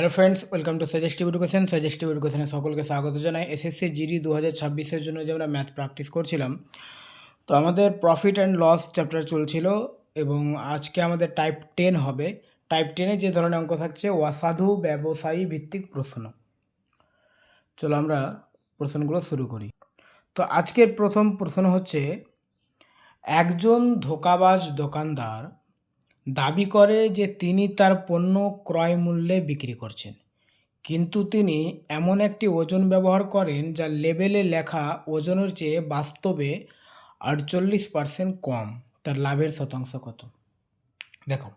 Hello friends welcome to suggestive education suggestive এডুকেশনে সকলকে স্বাগত জানাই। এসএসসি জিডি দু হাজার ছাব্বিশের জন্য যে আমরা ম্যাথ প্র্যাকটিস করছিলাম। তো আমাদের প্রফিট অ্যান্ড লস চ্যাপ্টার চলছিল এবং আজকে আমাদের টাইপ টেন হবে। টাইপ টেনে যে ধরনের অঙ্ক থাকছে, অসাধু ব্যবসায়ী ভিত্তিক প্রশ্ন। চলো আমরা প্রশ্নগুলো শুরু করি। তো আজকের প্রথম প্রশ্ন হচ্ছে, একজন ধোকাবাজ দোকানদার দাবি করে যে তিনি তার পণ্য ক্রয় মূল্যে বিক্রি করছেন। কিন্তু তিনি এমন একটি ওজন ব্যবহার করেন যা লেবেলে লেখা ওজনের চেয়ে বাস্তবে আটচল্লিশ পার্সেন্ট কম, তার লাভের শতাংশ কত? দেখো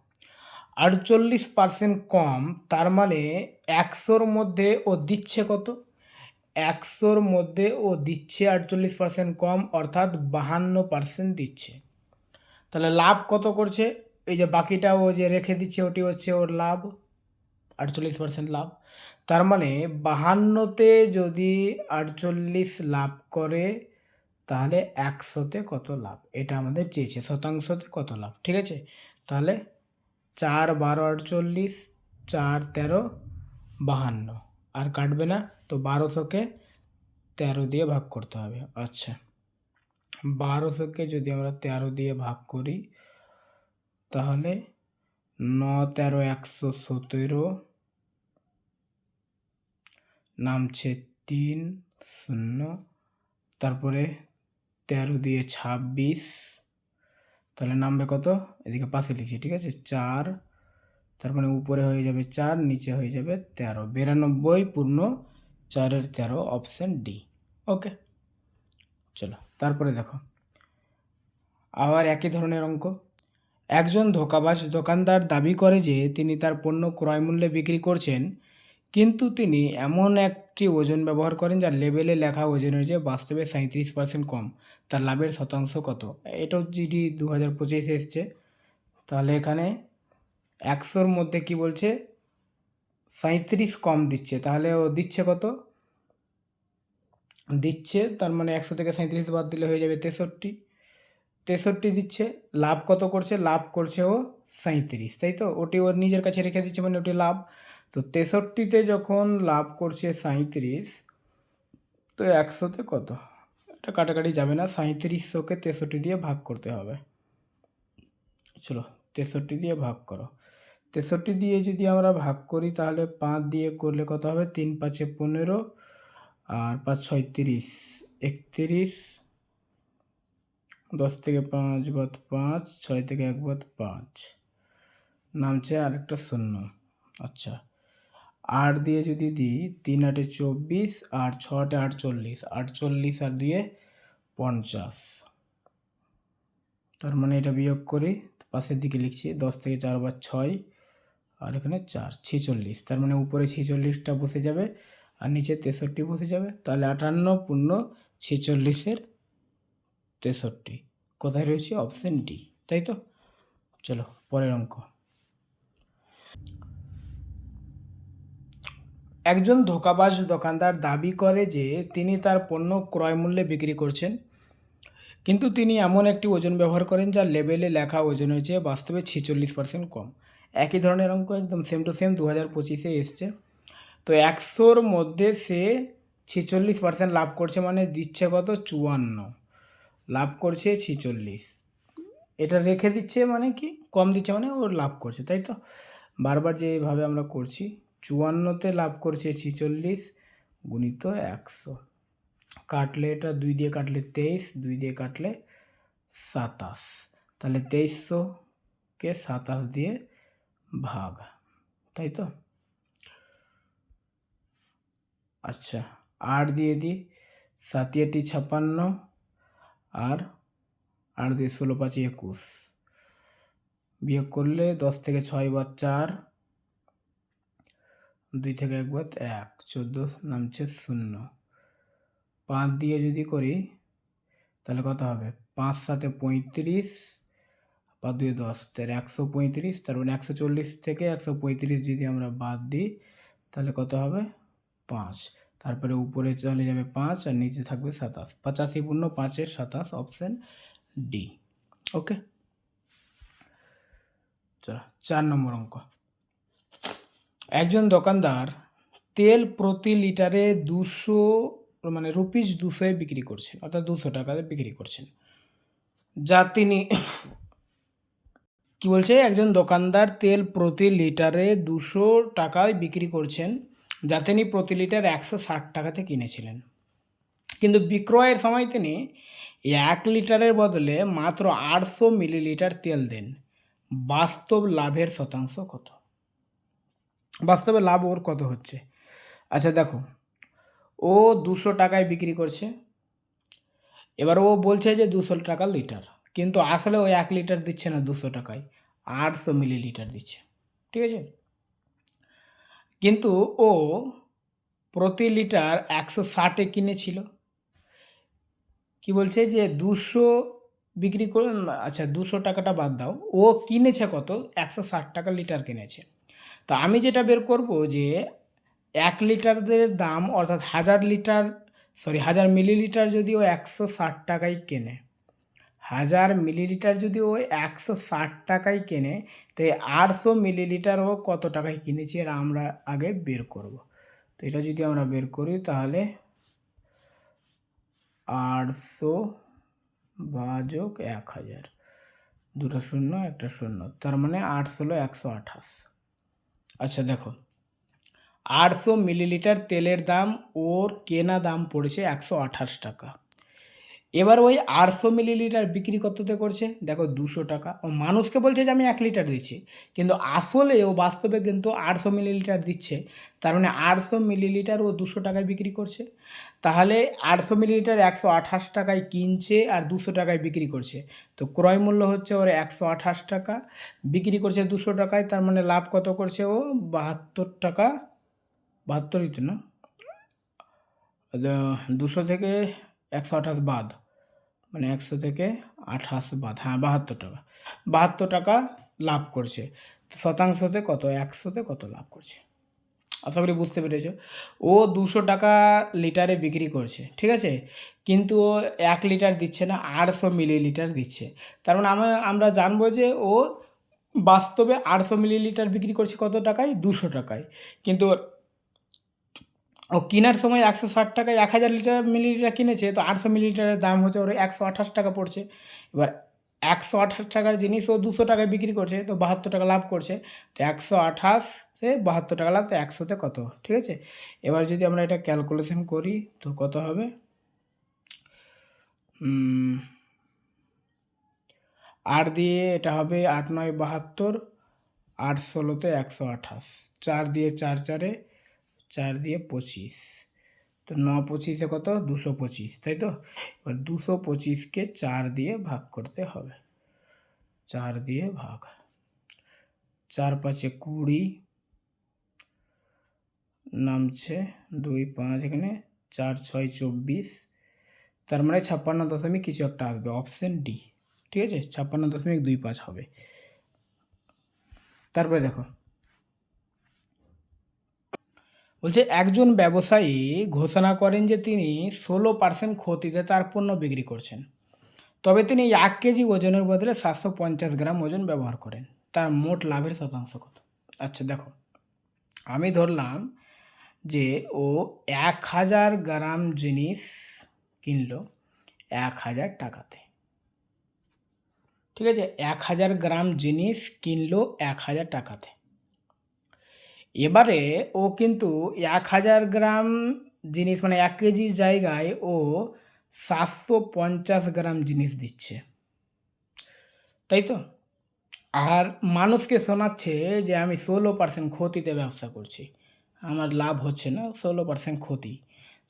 আটচল্লিশ পার্সেন্ট কম, তার মানে একশোর মধ্যে ও দিচ্ছে কত? একশোর মধ্যে ও দিচ্ছে আটচল্লিশ পার্সেন্ট কম, অর্থাৎ বাহান্ন পার্সেন্ট দিচ্ছে। তাহলে লাভ কত করছে? এই যে বাকিটা ও যে রেখে দিচ্ছে, ওটি হচ্ছে ওর লাভ, আটচল্লিশ পার্সেন্ট লাভ। তার মানে বাহান্নতে যদি আটচল্লিশ লাভ করে, তাহলে একশোতে কত লাভ? এটা আমাদের চেয়েছে, শতাংশতে কত লাভ? ঠিক আছে? তাহলে চার বারো আটচল্লিশ, চার তেরো, বাহান্ন। আর কাটবে না, তো বারোশোকে তেরো দিয়ে ভাগ করতে হবে। আচ্ছা বারোশোকে যদি আমরা তেরো দিয়ে ভাগ করি তাহলে ন তেরো একশো সতেরো নামছে তিন শূন্য, তারপরে তেরো দিয়ে ছাব্বিশ, তাহলে নামবে কত? এদিকে পাশে লিখছি, ঠিক আছে? চার, তার মানে উপরে হয়ে যাবে চার, নিচে হয়ে যাবে তেরো। বিরানব্বই পূর্ণ চারের তেরো, অপশান ডি। ওকে, চলো, তারপরে দেখো। আবার একই ধরনের অঙ্ক। একজন ধোকাবাজ দোকানদার দাবি করে যে তিনি তার পণ্য ক্রয় মূল্যে বিক্রি করছেন, কিন্তু তিনি এমন একটি ওজন ব্যবহার করেন যার লেবেলে লেখা ওজনের চেয়ে বাস্তবে সাঁত্রিশ পার্সেন্ট কম। তার লাভের শতাংশ কত? এটাও জিডি দু হাজার পঁচিশে এসছে। তাহলে এখানে একশোর মধ্যে কি বলছে? সাঁত্রিশ কম দিচ্ছে। তাহলে ও দিচ্ছে কত? দিচ্ছে, তার মানে একশো থেকে সাঁত্রিশ বাদ দিলে হয়ে যাবে তেষট্টি। তেষট্টি দিচ্ছে, লাভ কত করছে? লাভ করছে ও সাঁত্রিশ তাই তো? ওটি ওর নিজের কাছে রেখে দিচ্ছে মানে ওটি লাভ। তো তেষট্টিতে যখন লাভ করছে সাঁত্রিশ তো একশোতে কত? এটা কাটাকাটি যাবে না সাঁত্রিশশোকে তেষট্টি দিয়ে ভাগ করতে হবে। চলো, তেষট্টি দিয়ে ভাগ করো। তেষট্টি দিয়ে যদি আমরা ভাগ করি, তাহলে পাঁচ দিয়ে করলে কত হবে? তিন পাঁচে পনেরো, আর পাঁচ ছয় তিরিশ একত্রিশ দশ থেকে পাঁচ বাদ পাঁচ, ছয় থেকে এক বাদ পাঁচ। নামছে আরেকটা শূন্য। আচ্ছা। আট দিয়ে যদি দিই, তিন আটে চব্বিশ, আর ছ আটে আটচল্লিশ। আটচল্লিশ আর দিয়ে পঞ্চাশ। তার মানে এটা বিয়োগ করি, পাশের দিকে লিখছি, দশ থেকে চার বার ছয়, আর এখানে চার, ছেচল্লিশ। তার মানে উপরে ছেচল্লিশটা বসে যাবে, আর নিচে তেষট্টি বসে যাবে। তাহলে আটান্ন পূর্ণ ছেচল্লিশের তেষট্টি। কোথায় রয়েছে? অপশন ডি তাই তো? চলো, পরের অঙ্ক। একজন ধোকাবাজ দোকানদার দাবি করে যে তিনি তার পণ্য ক্রয় মূল্যে বিক্রি করছেন। কিন্তু তিনি এমন একটি ওজন ব্যবহার করেন যা লেবেলে লেখা ওজন হয়েছে বাস্তবে ছেচল্লিশ পার্সেন্ট কম। একই ধরনের অঙ্ক একদম সেম টু সেম দু হাজার পঁচিশে এসছে। তো একশোর মধ্যে সে ছেচল্লিশ পার্সেন্ট লাভ করছে মানে দিচ্ছে কত চুয়ান্ন। লাভ করছে ছেচল্লিশ। এটা রেখে দিচ্ছে মানে কি? কম দিচ্ছে মানে ওর লাভ করছে, তাই তো? বারবার যেভাবে আমরা করছি, চুয়ান্নতে লাভ করছে ছেচল্লিশ গুণিত একশো। কাটলে এটা দুই দিয়ে কাটলে তেইশ, দুই দিয়ে কাটলে সাতাশ। তাহলে তেইশশোকে সাতাশ দিয়ে ভাগ, তাই তো? আচ্ছা আট দিয়ে দিই সাতিয়াটি ছাপান্ন আর আট দিয়ে ষোলো পাঁচ একুশ। বিয়োগ করলে দশ থেকে ছয় বার চার, দুই থেকে এক বার এক, চোদ্দ নামছে শূন্য। পাঁচ দিয়ে যদি করি, তাহলে কত হবে? পাঁচ সাথে পঁয়ত্রিশ বা দুই দশ তার একশো পঁয়ত্রিশ, তার মানে একশো চল্লিশ থেকে একশো পঁয়ত্রিশ যদি আমরা বাদ দিই, তাহলে কত হবে? পাঁচ। তারপরে উপরে চলে যাবে পাঁচ আর নিচে থাকবে সাতাশ। পঁচাশি পূর্ণ পাঁচের সাতাশ অপশান ডি ওকে চলো, চার নম্বর অঙ্ক। একজন দোকানদার তেল প্রতি লিটারে দুশো মানে রুপিস দুশোয় বিক্রি করছেন, অর্থাৎ দুশো টাকাতে বিক্রি করছেন। যা তিনি কি বলছে? একজন দোকানদার তেল প্রতি লিটারে দুশো টাকায় বিক্রি করছেন যা তিনি প্রতি লিটার একশো ষাট টাকাতে কিনেছিলেন। কিন্তু বিক্রয়ের সময় তিনি এক লিটারের বদলে মাত্র আটশো মিলিলিটার তেল দেন। বাস্তব লাভের শতাংশ কত? বাস্তবে লাভ ওর কত হচ্ছে? আচ্ছা দেখো। ও দুশো টাকায় বিক্রি করছে। এবার ও বলছে যে দুশো টাকা লিটার। কিন্তু আসলে ও এক লিটার দিচ্ছে না দুশো টাকায়, আটশো মিলিলিটার দিচ্ছে। ঠিক আছে? কিন্তু ও প্রতি লিটার একশো ষাটে কিনেছিল। কি বলছে যে দুশো বিক্রি করে আচ্ছা দুশো টাকাটা বাদ দাও। ও কিনেছে কত? একশো ষাট টাকা লিটার কিনেছে। তা আমি যেটা বের করব যে এক লিটারদের দাম, অর্থাৎ হাজার লিটার সরি হাজার মিলিলিটার যদি ও একশো ষাট টাকায় কেনে। হাজার মিলিলিটার যদি ও একশো ষাট টাকায় কেনে, তো আটশো মিলিলিটার ও কত টাকায় কিনেছি এটা আমরা আগে বের করব। তো এটা যদি আমরা বের করি তাহলে আটশো ভাজক এক হাজার। দুটো শূন্য, একটা শূন্য, তার মানে আটশো একশো আঠাশ। আচ্ছা দেখো, আটশো মিলিলিটার তেলের দাম ওর কেনা দাম পড়েছে একশো আঠাশ টাকা। এবার ওই আটশো মিলিলিটার বিক্রি কততে করছে? দেখো দুশো টাকা। ও মানুষকে বলছে যে আমি এক লিটার দিচ্ছি। কিন্তু আসলে ও বাস্তবে কিন্তু আটশো মিলিলিটার দিচ্ছে। তার মানে আটশো মিলিলিটার ও দুশো টাকায় বিক্রি করছে। তাহলে আটশো মিলিলিটার একশো আঠাশ টাকায় কিনছে আর দুশো টাকায় বিক্রি করছে। তো ক্রয় মূল্য হচ্ছে ওর একশো আঠাশ টাকা। বিক্রি করছে দুশো টাকায়, তার মানে লাভ কত করছে ও? বাহাত্তর টাকা। বাহাত্তরই তো না? দুশো থেকে একশো আঠাশ বাদ। মানে একশো থেকে আঠাশ বাদ হ্যাঁ বাহাত্তর টাকা। বাহাত্তর টাকা লাভ করছে। শতাংশতে কত? একশোতে কত লাভ করছে? আশা করি বুঝতে পেরেছ। ও দুশো টাকা লিটারে বিক্রি করছে, ঠিক আছে? কিন্তু ও এক লিটার দিচ্ছে না, আটশো মিলিলিটার দিচ্ছে। তার মানে আমরা আমরা জানব যে ও বাস্তবে আটশো মিলিলিটার বিক্রি করছে কত টাকায়? দুশো টাকায়। কিন্তু ও কেনার সময় একশো ষাট টাকায় এক হাজার লিটার মিলিলিটার কিনেছে, তো আটশো মিলিলিটারের দাম হচ্ছে ওর একশো আঠাশ টাকা পড়ছে। এবার একশো আঠাশ টাকার জিনিস ও দুশো টাকায় বিক্রি করছে, তো বাহাত্তর টাকা লাভ করছে। তো একশো আঠাশে বাহাত্তর টাকা লাভ, তো একশোতে কত? ঠিক আছে? এবার যদি আমরা এটা ক্যালকুলেশন করি, তো কত হবে? আট দিয়ে এটা হবে আট নয় বাহাত্তর, আট ষোলোতে একশো আঠাশ। চার দিয়ে চার চারে চার দিয়ে পঁচিশ। তো ন পঁচিশে কত? দুশো পঁচিশ, তাই তো? এবার দুশো পঁচিশকে চার দিয়ে ভাগ করতে হবে। চার দিয়ে ভাগ। চার পাঁচে কুড়ি, নামছে দুই পাঁচ, এখানে চার ছয় চব্বিশ। তার মানে ছাপ্পান্ন দশমিক কিছু একটা আসবে, অপশন ডি। ঠিক আছে? ছাপ্পান্ন দশমিক দুই পাঁচ হবে। তারপরে দেখো বলছে, একজন ব্যবসায়ী ঘোষণা করেন যে তিনি ষোলো পার্সেন্ট ক্ষতিতে তার পণ্য বিক্রি করছেন। তবে তিনি এক কেজি ওজনের বদলে সাতশো পঞ্চাশ গ্রাম ওজন ব্যবহার করেন। তার মোট লাভের শতাংশ কত? আচ্ছা দেখো। আমি ধরলাম যে ও এক হাজার গ্রাম জিনিস কিনলো এক হাজার টাকাতে। ঠিক আছে? এক হাজার গ্রাম জিনিস কিনলো এক হাজার টাকাতে। এবারে ও কিন্তু এক হাজার গ্রাম জিনিস মানে এক কেজির জায়গায় ও সাতশো পঞ্চাশ গ্রাম জিনিস দিচ্ছে। তাই তো? আর মানুষকে শোনাচ্ছে যে আমি ষোলো পার্সেন্ট ক্ষতিতে ব্যবসা করছি। আমার লাভ হচ্ছে না, ষোলো পার্সেন্ট ক্ষতি।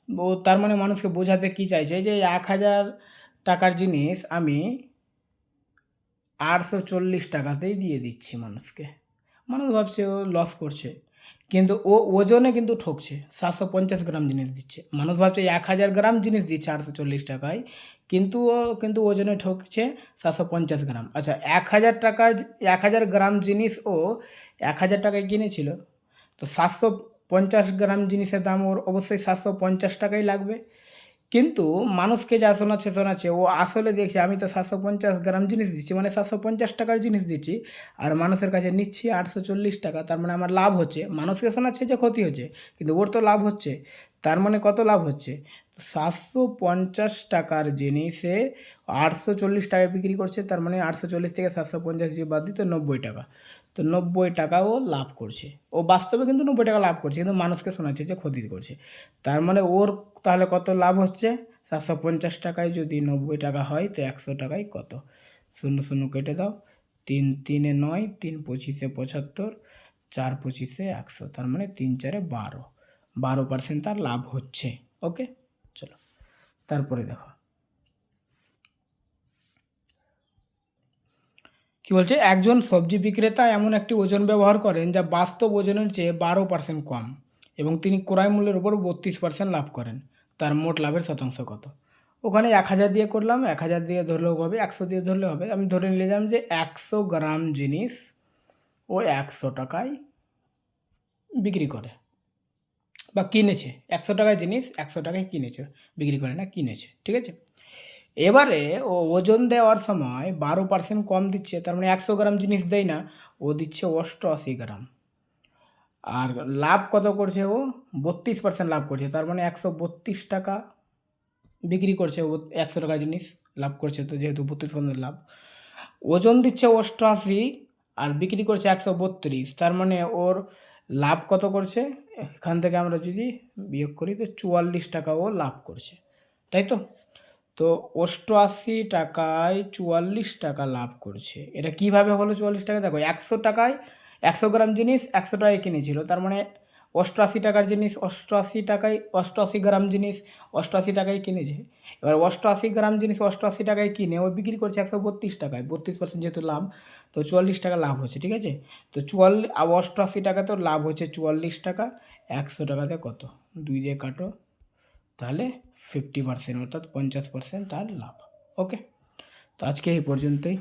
ও তার মানে মানুষকে বোঝাতে কী চাইছে যে এক হাজার টাকার জিনিস আমি আটশো চল্লিশ টাকাতেই দিয়ে দিচ্ছি মানুষকে। মানুষ ভাবছে ও লস করছে। কিন্তু ও ওজনে কিন্তু ঠকছে। সাতশো পঞ্চাশ গ্রাম জিনিস দিচ্ছে। মানুষ ভাবছে এক হাজার গ্রাম জিনিস দিচ্ছে আটশো চল্লিশ টাকায়। কিন্তু ও, কিন্তু ওজনে ঠকছে সাতশো পঞ্চাশ গ্রাম। আচ্ছা এক হাজার টাকার, এক হাজার গ্রাম জিনিস ও এক হাজার টাকায় কিনেছিল। তো সাতশো পঞ্চাশ গ্রাম জিনিসের দাম ওর অবশ্যই সাতশো পঞ্চাশ টাকাই লাগবে। কিন্তু মানুষকে যা শোনাচ্ছে শোনাচ্ছে, ও আসলে দেখছে, আমি তো সাতশো পঞ্চাশ গ্রাম জিনিস দিচ্ছি মানে সাতশো পঞ্চাশ টাকার জিনিস দিচ্ছি, আর মানুষের কাছে নিচ্ছি আটশো চল্লিশ টাকা, তার মানে আমার লাভ হচ্ছে। মানুষকে শোনাচ্ছে যে ক্ষতি হচ্ছে, কিন্তু ওর তো লাভ হচ্ছে, তার মানে কত লাভ হচ্ছে? সাতশো পঞ্চাশ টাকার জিনিসে আটশো চল্লিশ টাকায় বিক্রি করছে, তার মানে আটশো চল্লিশ থেকে সাতশো পঞ্চাশ দিয়ে বাদ দিতে নব্বই টাকা। তো নব্বই টাকা ও লাভ করছে। ও বাস্তবে কিন্তু নব্বই টাকা লাভ করছে, কিন্তু মানুষকে শোনাচ্ছে যে ক্ষতি করছে। তার মানে ওর তাহলে কত লাভ হচ্ছে? সাতশো পঞ্চাশ টাকায় যদি নব্বই টাকা হয়, তো একশো টাকায় কত? শূন্য শূন্য কেটে দাও। তিন তিনে নয়, তিন পঁচিশে পঁচাত্তর, চার পঁচিশে একশো, তার মানে তিন চারে বারো। বারো পার্সেন্ট তার লাভ হচ্ছে। ওকে চলো। তারপরে দেখো। কি বলছে? একজন সবজি বিক্রেতা এমন একটি ওজন ব্যবহার করেন যা বাস্তব ওজনের চেয়ে বারো পার্সেন্ট কম এবং তিনি ক্রয় মূল্যের উপর বত্রিশ পার্সেন্ট লাভ করেন। তার মোট লাভের শতাংশ কত? ওখানে এক হাজার দিয়ে করলাম, এক হাজার দিয়ে ধরলেও হবে, একশো দিয়ে ধরলেও হবে। আমি ধরে নিলাম যে একশো গ্রাম জিনিস ও একশো টাকায় বিক্রি করে। বা কিনেছে, একশো টাকায় জিনিস, একশো টাকায় কিনেছে, বিক্রি করে না, কিনেছে, ঠিক আছে? এবারে ও ওজন দেওয়ার সময় বারো পার্সেন্ট কম দিচ্ছে, তার মানে একশো গ্রাম জিনিস দেয় না, ও দিচ্ছে অষ্টআশি গ্রাম। আর লাভ কত করছে ও? বত্রিশ পার্সেন্ট লাভ করছে, তার মানে একশো বত্রিশ টাকা বিক্রি করছে ও, একশো টাকা জিনিস লাভ করছে, তো যেহেতু বত্রিশ পার্সেন্ট লাভ। ওজন দিচ্ছে অষ্টআশি আর বিক্রি করছে একশো বত্রিশ, তার মানে ওর লাভ কত করছে? এখান থেকে আমরা যদি বিয়োগ করি, তো চুয়াল্লিশ টাকা ও লাভ করছে। তাই তো? তো অষ্টআশি টাকায় চুয়াল্লিশ টাকা লাভ করছে। এটা কীভাবে হলো চুয়াল্লিশ টাকা? দেখো, একশো টাকায় একশো গ্রাম জিনিস একশো টাকায় কিনেছিল। তার মানে অষ্টআশি টাকার জিনিস অষ্টআশি টাকায় অষ্টআশি গ্রাম জিনিস অষ্টআশি টাকায় কিনেছে। এবার অষ্টআশি গ্রাম জিনিস অষ্টআশি টাকায় কিনে ও বিক্রি করছে একশো বত্রিশ টাকায়। বত্রিশ পার্সেন্ট যেহেতু লাভ, তো চুয়াল্লিশ টাকা লাভ হচ্ছে, ঠিক আছে? তো চুয়াল্লিশ অষ্টআশি টাকা তো লাভ হচ্ছে চুয়াল্লিশ টাকা, একশো টাকাতে কত? দুই দিয়ে কাটো, তাহলে ফিফটি পার্সেন্ট অর্থাৎ পঞ্চাশ পার্সেন্ট তার লাভ ওকে তো আজকে এই পর্যন্তই